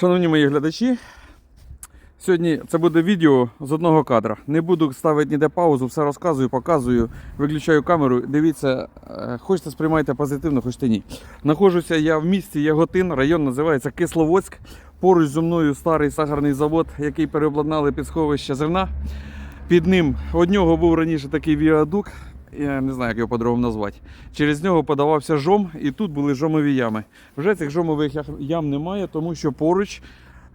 Шановні мої глядачі, сьогодні це буде відео з одного кадра. Не буду ставити ніде паузу, все розказую, показую, виключаю камеру. Дивіться, е, хочете сприймайте позитивно, хочете ні. Находжуся я в місті Яготин, район називається Кисловодськ. Поруч зі мною старий сахарний завод, який переобладнали під сховище зерна. Під ним од нього був раніше такий віадук, я не знаю, як його по-другому назвати. Через нього подавався жом, і тут були жомові ями. Вже цих жомових ям немає, тому що поруч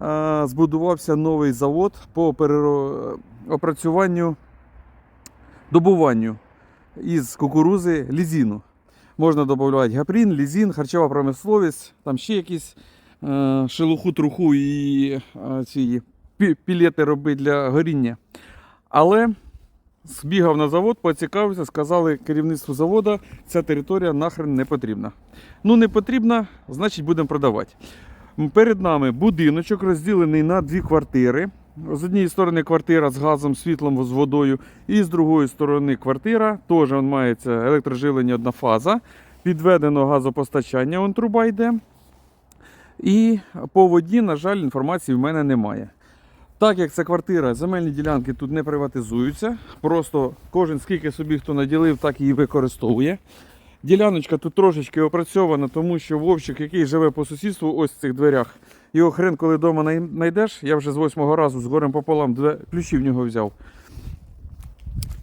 е, збудувався новий завод по переро... опрацюванню, добуванню із кукурузи лізіну. Можна додавати гапрін, лізін, харчова промисловість, там ще якісь е, шелуху, труху і е, ці пілети робити для горіння. Але збігав на завод, поцікавився, сказали керівництву заводу, ця територія нахрен не потрібна. Ну, не потрібна, значить будемо продавати. Перед нами будиночок розділений на дві квартири. З однієї сторони квартира з газом, світлом, з водою, і з другої сторони квартира. Теж мається електроживлення одна фаза. Підведено газопостачання, он труба йде. І по воді, на жаль, інформації в мене немає. Так як це квартира, земельні ділянки тут не приватизуються. Просто кожен скільки собі хто наділив, так її використовує. Діляночка тут трошечки опрацьована, тому що Вовчик, який живе по сусідству, ось в цих дверях, його хрен, коли вдома знайдеш, я вже з восьмого разу з горем пополам две- ключі в нього взяв.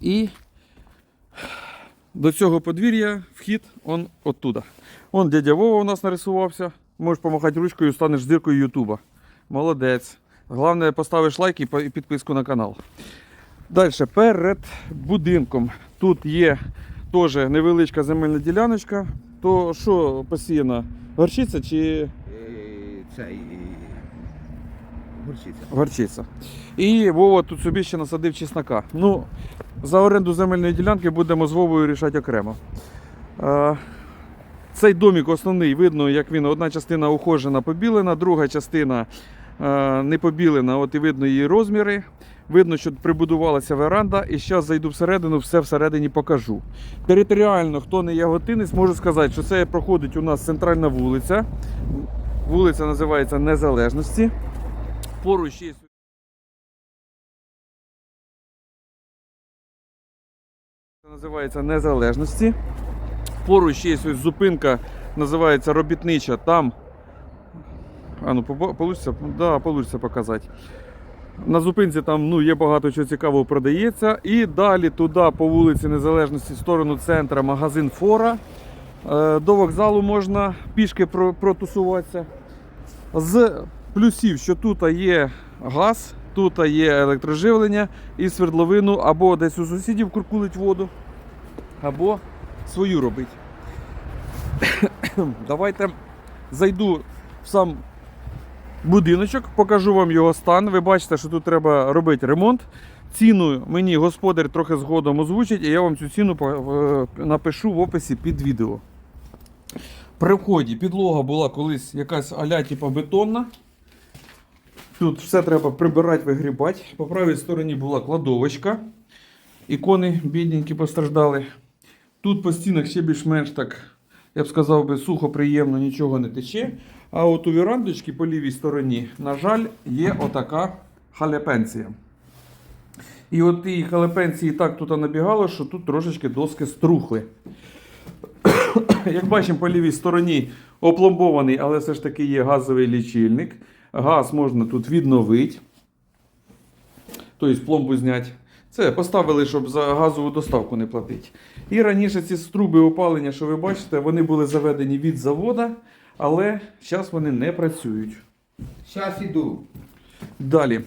І до цього подвір'я вхід он оттуда. Он дядя Вова у нас нарисувався. Можеш помахати ручкою, станеш зіркою Ютуба. Молодець. Головне, поставиш лайк і підписку на канал. Далі, перед будинком. Тут є теж невеличка земельна діляночка. То що посіяна? Горчиця чи Е, Цей е, горчиця. горчиця? І Вова тут собі ще насадив чеснока. Ну, за оренду земельної ділянки будемо з Вовою рішати окремо. Цей домик основний, видно, як він одна частина ухожена, побілена, друга частина не побілена, от і видно її розміри. Видно, що прибудувалася веранда, і зараз зайду всередину, все всередині покажу. Територіально, хто не яготинець, можу сказати, що це проходить у нас центральна вулиця. Вулиця називається Незалежності. Поруч є називається Незалежності. Поруч є ось зупинка, називається робітнича. Там. А ну, получиться? Да, получиться показати. На зупинці там ну, є багато чого цікавого продається. І далі туди по вулиці Незалежності, в сторону центра, магазин Фора. Е, До вокзалу можна пішки протусуватися. З плюсів, що тут є газ, тут є електроживлення і свердловину або десь у сусідів куркулить воду, або свою робить. Давайте зайду в сам будиночок, покажу вам його стан. Ви бачите, що тут треба робити ремонт. Ціну мені господар трохи згодом озвучить, і я вам цю ціну напишу в описі під відео. При вході підлога була колись якась аля типу бетонна. Тут все треба прибирати, вигрібати. По правій стороні була кладовочка. Ікони бідненькі постраждали. Тут по стінах ще більш-менш так, я б сказав би, сухо, приємно, нічого не тече. А от у вірандочці по лівій стороні, на жаль, є отака халепенція. І от ті халепенції так тут набігало, що тут трошечки доски струхли. Як бачимо, по лівій стороні опломбований, але все ж таки є газовий лічильник. Газ можна тут відновити. Тобто пломбу зняти. Це поставили, щоб за газову доставку не платити. І раніше ці труби опалення, що ви бачите, вони були заведені від завода, але зараз вони не працюють. Зараз іду. Далі.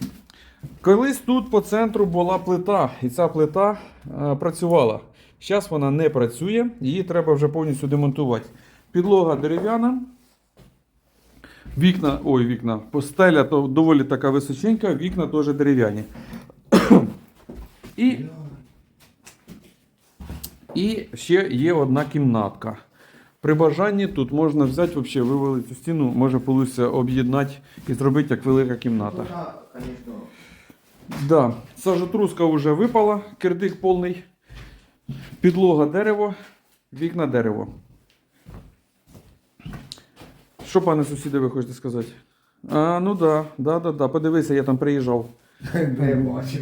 Колись тут по центру була плита, і ця плита е, працювала. Зараз вона не працює, її треба вже повністю демонтувати. Підлога дерев'яна. Вікна, ой, вікна, постеля то доволі така височенька, вікна теж дерев'яні. І, і ще є одна кімнатка. При бажанні тут можна взяти, взагалі, вивалити цю стіну, може получиться об'єднати і зробити як велика кімната. Да, сажотруска вже випала, кирдик повний. Підлога дерево, вікна дерево. Що, пане сусіде, ви хочете сказати? А, ну да, да, да, да. Подивися, я там приїжджав. Не бачу.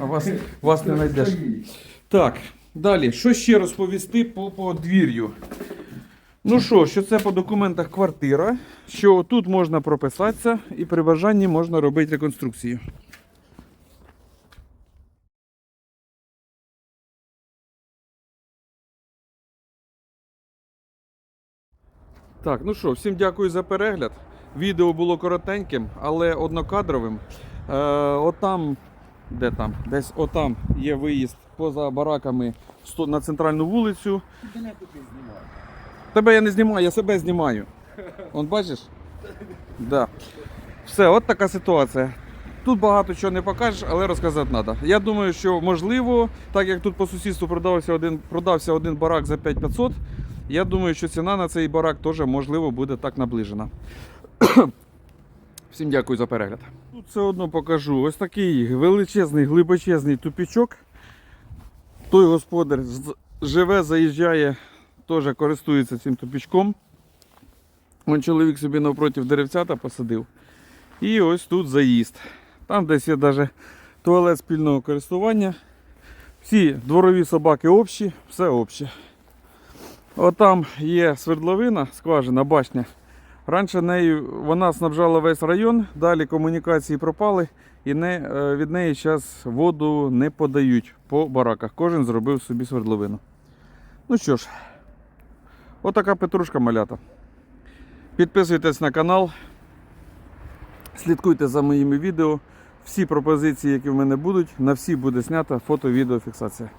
А вас, вас не знайдеш. Так, далі. Що ще розповісти по подвір'ю? Ну що, що це по документах квартира, що тут можна прописатися і при бажанні можна робити реконструкцію. Так, ну що, всім дякую за перегляд. Відео було коротеньким, але однокадровим. Е, отам, де там? Десь отам є виїзд поза бараками на центральну вулицю. Тебе я не знімаю, я себе знімаю. Он бачиш? Да. Все, от така ситуація. Тут багато чого не покажеш, але розказати треба. Я думаю, що можливо, так як тут по сусідству продався один, продався один барак за 5500, я думаю, що ціна на цей барак теж можливо буде так наближена. Всім дякую за перегляд. Тут все одно покажу. Ось такий величезний, глибочезний тупічок. Той господар живе, заїжджає, теж користується цим тупічком. Вон чоловік собі навпроти деревцята посадив. І ось тут заїзд. Там десь є навіть туалет спільного користування. Всі дворові собаки общі, все обще. Отам є свердловина, скважина, башня. Раніше нею вона снабжала весь район, далі комунікації пропали і не, е, від неї зараз воду не подають по бараках. Кожен зробив собі свердловину. Ну що ж, отака петрушка малята. Підписуйтесь на канал, слідкуйте за моїми відео. Всі пропозиції, які в мене будуть, на всі буде знята фото-відеофіксація.